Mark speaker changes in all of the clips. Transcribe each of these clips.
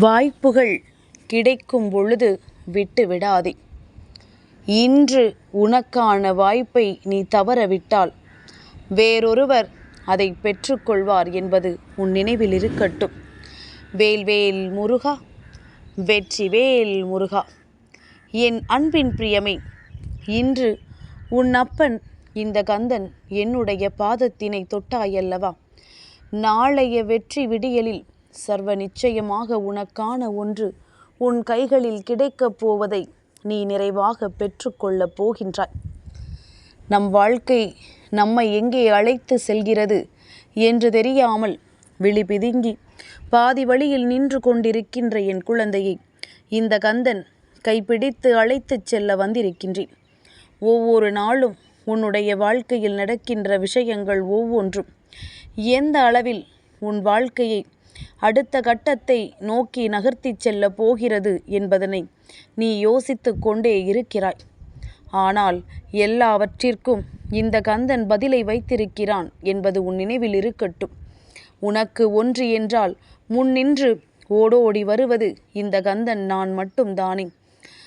Speaker 1: வாய்ப்புகள் கிடைக்கும் பொழுது விட்டு விடாதே. இன்று உனக்கான வாய்ப்பை நீ தவறவிட்டால் வேறொருவர் அதை பெற்றுக்கொள்வார் என்பது உன் நினைவில் இருக்கட்டும். வேல்வேல் முருகா வெற்றி வேல் முருகா. என் அன்பின் பிரியமே இன்று உன் அப்பன் இந்த கந்தன் என்னுடைய பாதத்தினை தொட்டாயல்லவா? நாளைய வெற்றி விடியலில் சர்வ நிச்சயமாக உனக்கான ஒன்று. உன் கைகளில் கிடைக்கப் போவதை நீ நிறைவாக பெற்றுக்கொள்ளப் போகின்றாய். நம் வாழ்க்கை நம்மை எங்கே அழைத்து செல்கிறது என்று தெரியாமல் விழி பிதுங்கி பாதி வழியில் நின்று கொண்டிருக்கின்ற என் குழந்தையை இந்த கந்தன் கைப்பிடித்து அழைத்துச் செல்ல வந்திருக்கின்றேன். ஒவ்வொரு நாளும் உன்னுடைய வாழ்க்கையில் நடக்கின்ற விஷயங்கள் ஒவ்வொன்றும். எந்த அளவில் உன் வாழ்க்கையை அடுத்த கட்டத்தை நோக்கி நகர்த்திச் செல்லப் போகிறது என்பதனை நீ யோசித்து கொண்டே இருக்கிறாய். ஆனால் எல்லாவற்றிற்கும் இந்த கந்தன் பதிலை வைத்திருக்கிறான் என்பது உன் நினைவில் இருக்கட்டும். உனக்கு ஒன்று என்றால் முன்னின்று ஓடோடி வருவது இந்த கந்தன் நான் மட்டும் தானே.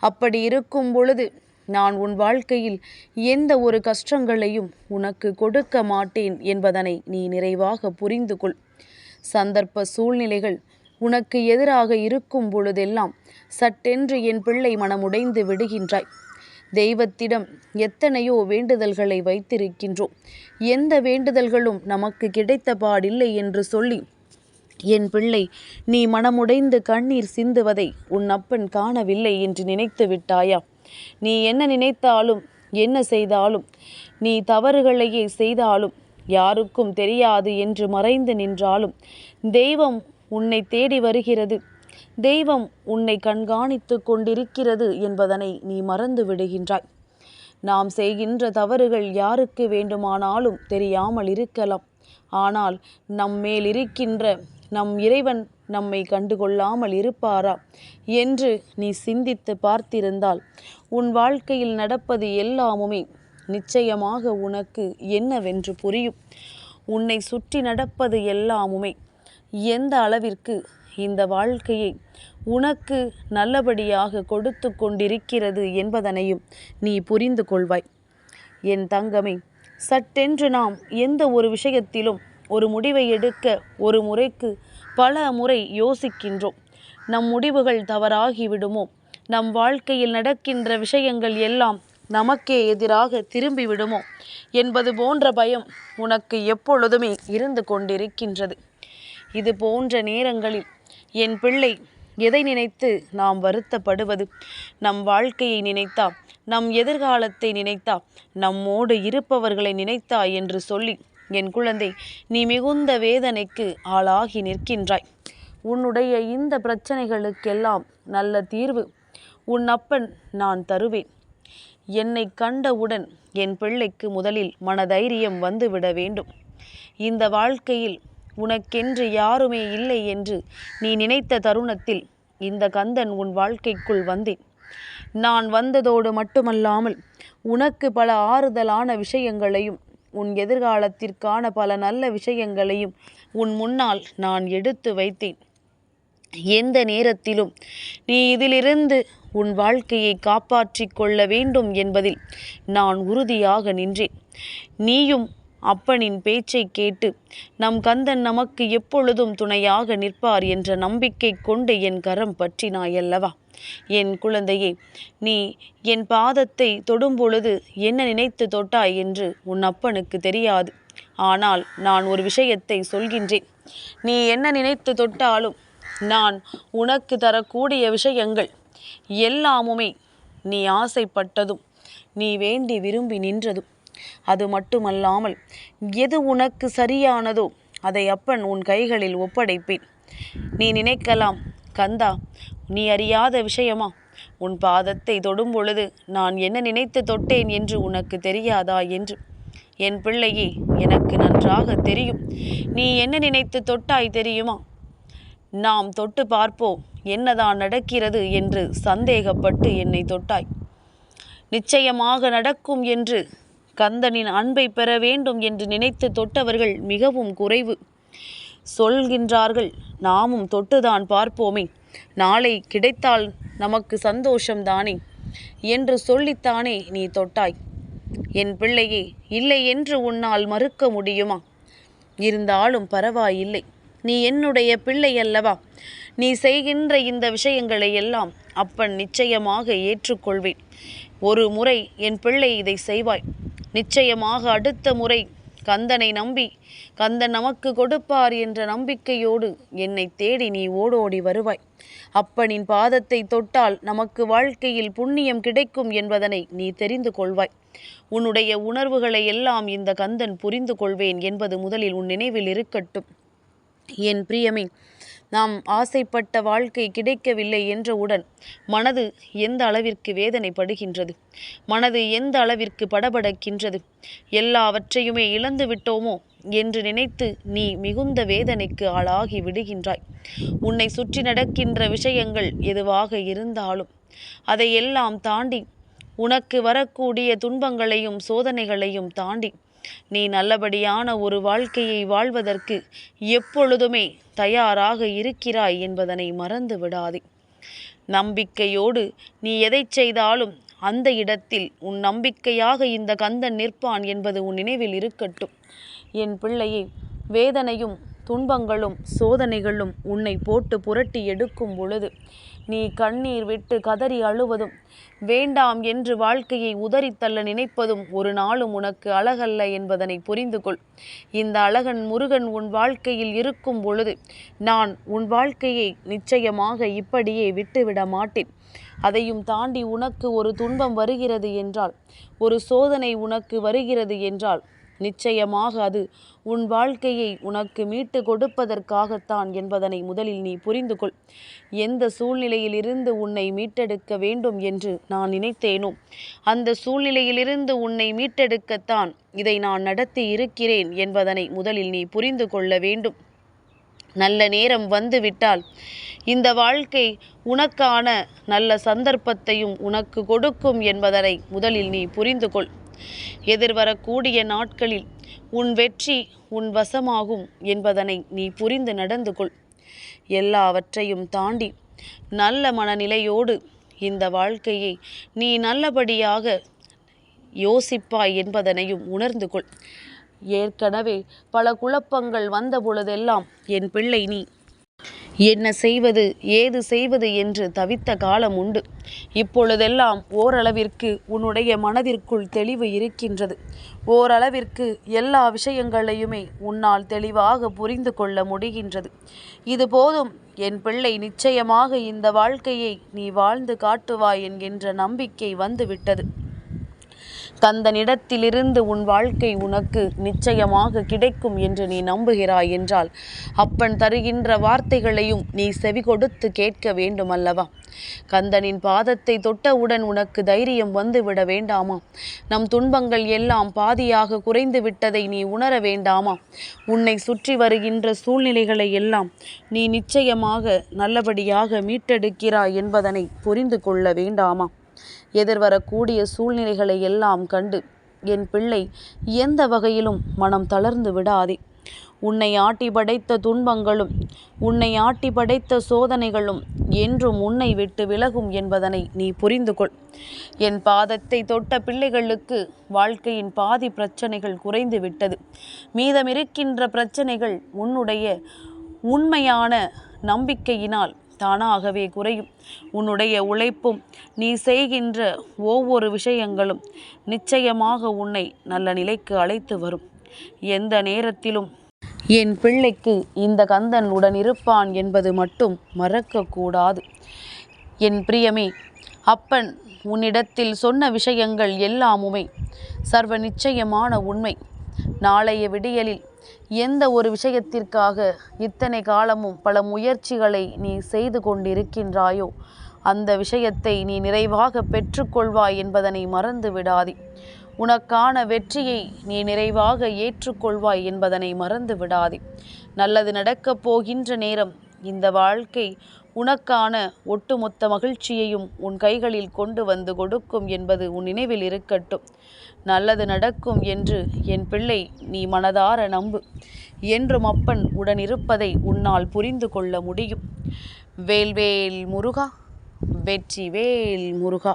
Speaker 1: அப்படி இருக்கும் பொழுது நான் உன் வாழ்க்கையில் எந்த ஒரு கஷ்டங்களையும் உனக்கு கொடுக்க மாட்டேன் என்பதனை நீ நிறைவாக புரிந்து கொள் சந்தர்ப்ப சூழ்நிலைகள் உனக்கு எதிராக இருக்கும் பொழுதெல்லாம் சட்டென்று என் பிள்ளை மனமுடைந்து விடுகின்றாய். தெய்வத்திடம் எத்தனையோ வேண்டுதல்களை வைத்திருக்கின்றோம். எந்த வேண்டுதல்களும் நமக்கு கிடைத்த பாடில்லை என்று சொல்லி என் பிள்ளை நீ மனமுடைந்து கண்ணீர் சிந்துவதை உன் அப்பன் காணவில்லை என்று நினைத்து விட்டாயா? நீ என்ன நினைத்தாலும் என்ன செய்தாலும் நீ தவறுகளையே செய்தாலும் யாருக்கும் தெரியாது என்று மறைந்து நின்றாலும் தெய்வம் உன்னை தேடி வருகிறது. தெய்வம் உன்னை கண்காணித்து கொண்டிருக்கிறது என்பதனை நீ மறந்து விடுகின்றாய். நாம் செய்கின்ற தவறுகள் யாருக்கு வேண்டுமானாலும் தெரியாமல் இருக்கலாம். ஆனால் நம் மேல் இருக்கின்ற நம் இறைவன் நம்மை கண்டுகொள்ளாமல் இருப்பாரா என்று நீ சிந்தித்து பார்த்திருந்தால் உன் வாழ்க்கையில் நடப்பது எல்லாமுமே நிச்சயமாக உனக்கு என்னவென்று புரியும். உன்னை சுற்றி நடப்பது எல்லாமுமே. எந்த அளவிற்கு இந்த வாழ்க்கையை உனக்கு நல்லபடியாக கொடுத்து கொண்டிருக்கிறது என்பதனையும் நீ புரிந்து கொள்வாய். என் தங்கமே சட்டென்று நாம் எந்த ஒரு விஷயத்திலும் ஒரு முடிவை எடுக்க ஒரு முறைக்கு பல முறை யோசிக்கின்றோம். நம் முடிவுகள் தவறாகிவிடுமோ? நம் வாழ்க்கையில் நடக்கின்ற விஷயங்கள் எல்லாம் நமக்கே எதிராக திரும்பிவிடுமோ என்பது போன்ற பயம் உனக்கு எப்பொழுதுமே இருந்து கொண்டிருக்கின்றது. இது போன்ற நேரங்களில் என் பிள்ளை எதை நினைத்து நாம் வருத்தப்படுவது? நம் வாழ்க்கையை நினைத்தா நம் எதிர்காலத்தை நினைத்தா நம்மோடு இருப்பவர்களை நினைத்தா என்று சொல்லி என் குழந்தை நீ மிகுந்த வேதனைக்கு ஆளாகி நிற்கின்றாய். உன்னுடைய இந்த பிரச்சனைகளுக்கெல்லாம் நல்ல தீர்வு உன் அப்பன் நான் தருவேன். என்னை கண்டவுடன் என் பிள்ளைக்கு முதலில் மனதைரியம் வந்துவிட வேண்டும். இந்த வாழ்க்கையில் உனக்கென்று யாருமே இல்லை என்று நீ நினைத்த தருணத்தில் இந்த கந்தன் உன் வாழ்க்கைக்குள் வந்தேன். நான் வந்ததோடு மட்டுமல்லாமல் உனக்கு பல ஆறுதலான விஷயங்களையும் உன் எதிர்காலத்திற்கான பல நல்ல விஷயங்களையும் உன் முன்னால் நான் எடுத்து வைத்தேன். எந்த நேரத்திலும் நீ இதிலிருந்து உன் வாழ்க்கையை காப்பாற்றிக் கொள்ள வேண்டும் என்பதில் நான் உறுதியாக நின்றேன். நீயும் அப்பனின் பேச்சை கேட்டு நம் கந்தன் நமக்கு எப்பொழுதும் துணையாக நிற்பார் என்ற நம்பிக்கை கொண்டு என் கரம் பற்றினாயல்லவா? என் குழந்தையே நீ என் பாதத்தை தொடும்பொழுது என்ன நினைத்து தொட்டாய் என்று உன் அப்பனுக்கு தெரியாது. ஆனால் நான் ஒரு விஷயத்தை சொல்கின்றேன். நீ என்ன நினைத்து தொட்டாலும் நான் உனக்கு தரக்கூடிய விஷயங்கள் எல்லாமுமே நீ ஆசைப்பட்டதும் நீ வேண்டி விரும்பி நின்றதும். அது மட்டுமல்லாமல் எது உனக்கு சரியானதோ அதை அப்பன் உன் கைகளில் ஒப்படைப்பேன். நீ நினைக்கலாம் கந்தா நீ அறியாத விஷயமா? உன் பாதத்தை தொடும் பொழுது நான் என்ன நினைத்து தொட்டேன் என்று உனக்கு தெரியாதா என்று? என் பிள்ளையே எனக்கு நன்றாக தெரியும். நீ என்ன நினைத்து தொட்டாய் தெரியுமா? நாம் தொட்டு பார்ப்போம். என்னதான் நடக்கிறது என்று சந்தேகப்பட்டு என்னை தொட்டாய். நிச்சயமாக நடக்கும் என்று கந்தனின் அன்பை பெற வேண்டும் என்று நினைத்து தொட்டவர்கள் மிகவும் குறைவு. சொல்கின்றார்கள் நாமும் தொட்டுதான் பார்ப்போமே. நாளை கிடைத்தால் நமக்கு சந்தோஷம்தானே என்று சொல்லித்தானே நீ தொட்டாய். என் பிள்ளையே இல்லை என்று உன்னால் மறுக்க முடியுமா? இருந்தாலும் பரவாயில்லை. நீ என்னுடைய பிள்ளை அல்லவா? நீ செய்கின்ற இந்த விஷயங்களை எல்லாம் அப்பன் நிச்சயமாக ஏற்றுக்கொள்வேன். ஒரு முறை என் பிள்ளை இதை செய்வாய். நிச்சயமாக அடுத்த முறை கந்தனை நம்பி கந்தன் நமக்கு கொடுப்பார் என்ற நம்பிக்கையோடு என்னை தேடி நீ ஓடோடி வருவாய். அப்பனின் பாதத்தை தொட்டால் நமக்கு வாழ்க்கையில் புண்ணியம் கிடைக்கும் என்பதனை நீ தெரிந்து கொள்வாய். உன்னுடைய உணர்வுகளை எல்லாம் இந்த கந்தன் புரிந்து கொள்வேன் என்பது முதலில் உன் நினைவில் இருக்கட்டும். என் பிரியமே நாம் ஆசைப்பட்ட வாழ்க்கை கிடைக்கவில்லை என்றவுடன் மனது எந்த அளவிற்கு வேதனைப்படுகின்றது? மனது எந்த அளவிற்கு படபடக்கின்றது? எல்லாவற்றையுமே இழந்து விட்டோமோ என்று நினைத்து நீ மிகுந்த வேதனைக்கு ஆளாகி விடுகின்றாய். உன்னை சுற்றி நடக்கின்ற விஷயங்கள் எதுவாக இருந்தாலும் அதையெல்லாம் தாண்டி உனக்கு வரக்கூடிய துன்பங்களையும் சோதனைகளையும் தாண்டி நீ நல்லபடியான ஒரு வாழ்க்கையை வாழ்வதற்கு எப்பொழுதுமே தயாராக இருக்கிறாய் என்பதனை மறந்து விடாதே. நம்பிக்கையோடு நீ எதை செய்தாலும் அந்த இடத்தில் உன் நம்பிக்கையாக இந்த கந்தன் நிற்பான் என்பது உன் நினைவில் இருக்கட்டும். என் பிள்ளையை வேதனையும் துன்பங்களும் சோதனைகளும் உன்னை போட்டு புரட்டி எடுக்கும் பொழுது நீ கண்ணீர் விட்டு கதறி அழுவதும் வேண்டாம் என்று வாழ்க்கையை உதறித்தள்ள நினைப்பதும் ஒரு நாளும் உனக்கு அழகல்ல என்பதனை புரிந்து கொள் இந்த அழகன் முருகன் உன் வாழ்க்கையில் இருக்கும் பொழுது நான் உன் வாழ்க்கையை நிச்சயமாக இப்படியே விட்டுவிட மாட்டேன். அதையும் தாண்டி உனக்கு ஒரு துன்பம் வருகிறது என்றால் ஒரு சோதனை உனக்கு வருகிறது என்றால் நிச்சயமாக அது உன் வாழ்க்கையை உனக்கு மீட்டு கொடுப்பதற்காகத்தான் என்பதனை முதலில் நீ புரிந்து கொள் எந்த சூழ்நிலையிலிருந்து உன்னை மீட்டெடுக்க வேண்டும் என்று நான் நினைத்தேனோ அந்த சூழ்நிலையிலிருந்து உன்னை மீட்டெடுக்கத்தான் இதை நான் நடத்தி இருக்கிறேன் என்பதனை முதலில் நீ புரிந்து கொள்ள வேண்டும். நல்ல நேரம் வந்துவிட்டால் இந்த வாழ்க்கை உனக்கான நல்ல சந்தர்ப்பத்தையும் உனக்கு கொடுக்கும் என்பதனை முதலில் நீ புரிந்து கொள் எதிர்வரக்கூடிய நாட்களில் உன் வெற்றி உன் வசமாகும் என்பதனை நீ புரிந்து நடந்து கொள். எல்லாவற்றையும் தாண்டி நல்ல மனநிலையோடு இந்த வாழ்க்கையை நீ நல்லபடியாக யோசிப்பாய் என்பதனையும் உணர்ந்து கொள். ஏற்கனவே பல குழப்பங்கள் வந்த பொழுதெல்லாம் என் பிள்ளை நீ என்ன செய்வது ஏது செய்வது என்று தவித்த காலம் உண்டு. இப்பொழுதெல்லாம் ஓரளவிற்கு உன்னுடைய மனதிற்குள் தெளிவு இருக்கின்றது. ஓரளவிற்கு எல்லா விஷயங்களையுமே உன்னால் தெளிவாக புரிந்து கொள்ள முடிகின்றது. இது போதும். என் பிள்ளை நிச்சயமாக இந்த வாழ்க்கையை நீ வாழ்ந்து காட்டுவாய் என்கின்ற நம்பிக்கை வந்துவிட்டது. கந்தனிடத்திலிருந்து உன் வாழ்க்கை உனக்கு நிச்சயமாக கிடைக்கும் என்று நீ நம்புகிறாய் என்றால் அப்பன் தருகின்ற வார்த்தைகளையும் நீ செவி கொடுத்து கேட்க வேண்டும் அல்லவா கந்தனின் பாதத்தை தொட்டவுடன் உனக்கு தைரியம் வந்துவிட வேண்டாமா? நம் துன்பங்கள் எல்லாம் பாதியாக குறைந்து விட்டதை நீ உணர வேண்டாமா? உன்னை சுற்றி வருகின்ற சூழ்நிலைகளை எல்லாம் நீ நிச்சயமாக நல்லபடியாக மீட்டெடுக்கிறாய் என்பதனை புரிந்து கொள்ள வேண்டாமா? எதிர்வரக்கூடிய சூழ்நிலைகளை எல்லாம் கண்டு என் பிள்ளை எந்த வகையிலும் மனம் தளர்ந்து விடாதே. உன்னை ஆட்டி படைத்த துன்பங்களும் உன்னை ஆட்டி படைத்த சோதனைகளும் என்றும் உன்னை விட்டு விலகும் என்பதனை நீ புரிந்து கொள். என் பாதத்தை தொட்ட பிள்ளைகளுக்கு வாழ்க்கையின் பாதி பிரச்சனைகள் குறைந்து விட்டது. மீதமிருக்கின்ற பிரச்சனைகள் உன்னுடைய உண்மையான நம்பிக்கையினால் தானாகவே குறையும். உன்னுடைய உழைப்பும் நீ செய்கின்ற ஒவ்வொரு விஷயங்களும் நிச்சயமாக உன்னை நல்ல நிலைக்கு அழைத்து வரும். எந்த நேரத்திலும் என் பிள்ளைக்கு இந்த கந்தன் உடன் இருப்பான் என்பது மட்டும் மறக்கக்கூடாது. என் பிரியமே அப்பன் உன்னிடத்தில் சொன்ன விஷயங்கள் எல்லாமுமே சர்வ நிச்சயமான உண்மை. நாளைய விடியலில் எந்த ஒரு விஷயத்திற்காக இத்தனை காலமும் பல முயற்சிகளை நீ செய்து கொண்டிருக்கின்றாயோ அந்த விஷயத்தை நீ நிறைவாக பெற்றுக்கொள்வாய் என்பதனை மறந்து விடாதே. உனக்கான வெற்றியை நீ நிறைவாக ஏற்றுக்கொள்வாய் என்பதனை மறந்து விடாதே. நல்லது நடக்கப் போகின்ற நேரம் இந்த வாழ்க்கை உனக்கான ஒட்டுமொத்த மகிழ்ச்சியையும் உன் கைகளில் கொண்டு வந்து கொடுக்கும் என்பது உன் நினைவில் இருக்கட்டும். நல்லது நடக்கும் என்று என் பிள்ளை நீ மனதார நம்பு. என்றும் அப்பன் உடன் இருப்பதை உன்னால் புரிந்து கொள்ள முடியும். வேல்வேல் முருகா வெற்றி வேல் முருகா.